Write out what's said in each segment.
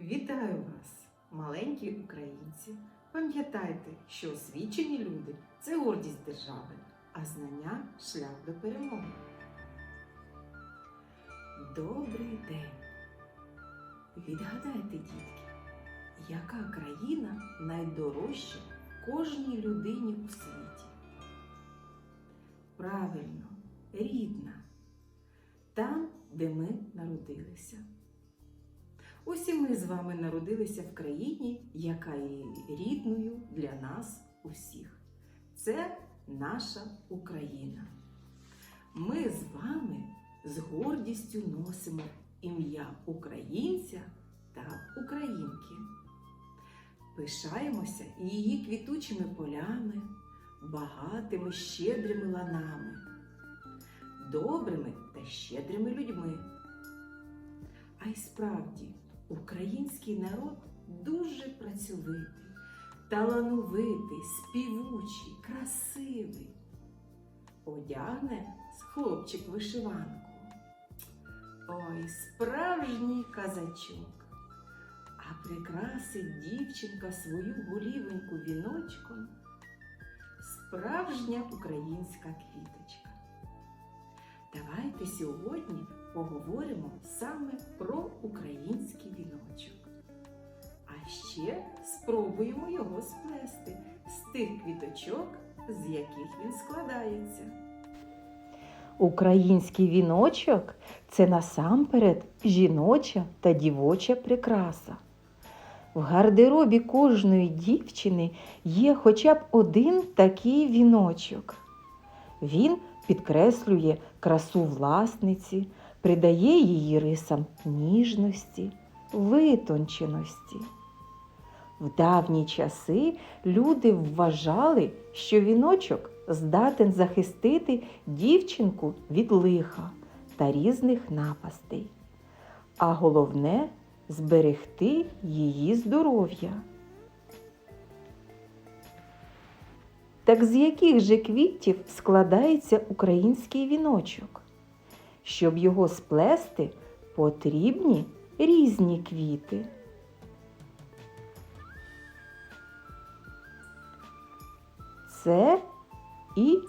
Вітаю вас, маленькі українці! Пам'ятайте, що освічені люди це гордість держави, а знання шлях до перемоги. Добрий день! Відгадайте, дітки, яка країна найдорожча кожній людині у світі? Правильно, рідна. Там, де ми народилися. Ось і ми з вами народилися в країні, яка є рідною для нас усіх. Це наша Україна. Ми з вами з гордістю носимо ім'я українця та українки. Пишаємося її квітучими полями, багатими щедрими ланами, добрими та щедрими людьми. А й справді, український народ дуже працьовитий, талановитий, співучий, красивий. Одягне хлопчик вишиванку. Ой, справжній казачок. А прикрасить дівчинка свою голівеньку віночком. Справжня українська квіточка. Давайте сьогодні поговоримо саме про український спробуємо його сплести з тих квіточок, з яких він складається. Український віночок це насамперед жіноча та дівоча прикраса. В гардеробі кожної дівчини є хоча б один такий віночок. Він підкреслює красу власниці, придає її рисам ніжності, витонченості. В давні часи люди вважали, що віночок здатен захистити дівчинку від лиха та різних напастей, а головне зберегти її здоров'я. Так з яких же квітів складається український віночок? Щоб його сплести, потрібні різні квіти. Це і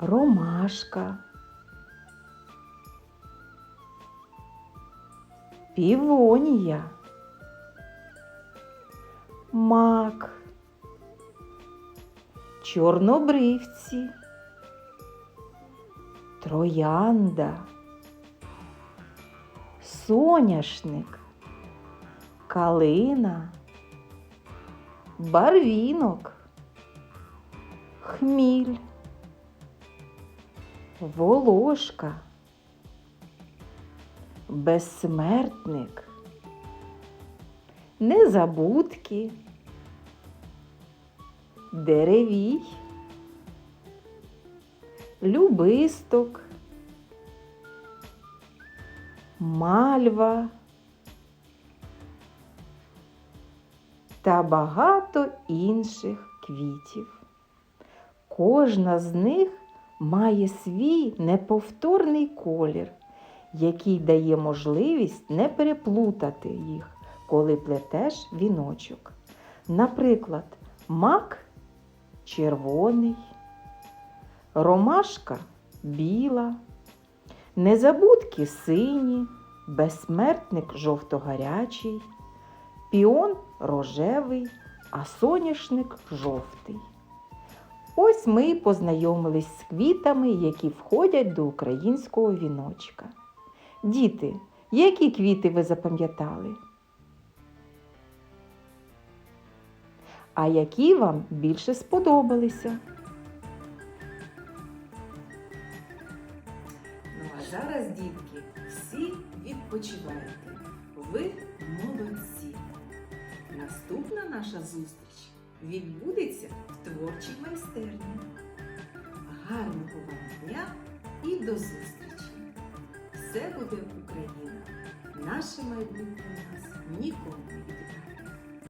ромашка, півонія, мак, чорнобривці, троянда, соняшник, калина, барвінок хміль, волошка, безсмертник, незабудки, деревій, любисток, мальва та багато інших квітів. Кожна з них має свій неповторний колір, який дає можливість не переплутати їх, коли плетеш віночок. Наприклад, мак червоний, ромашка біла, незабудки сині, безсмертник жовто-гарячий, піон рожевий, а соняшник жовтий. Ось ми познайомились з квітами, які входять до українського віночка. Діти, які квіти ви запам'ятали? А які вам більше сподобалися? Ну а зараз, дітки, всі відпочивайте. Ви молодці. Наступна наша зустріч відбудеться в творчій майстерні. Гарного вам дня і до зустрічі! Все буде Україна. Наше майбутнє нас нікому не відібрати.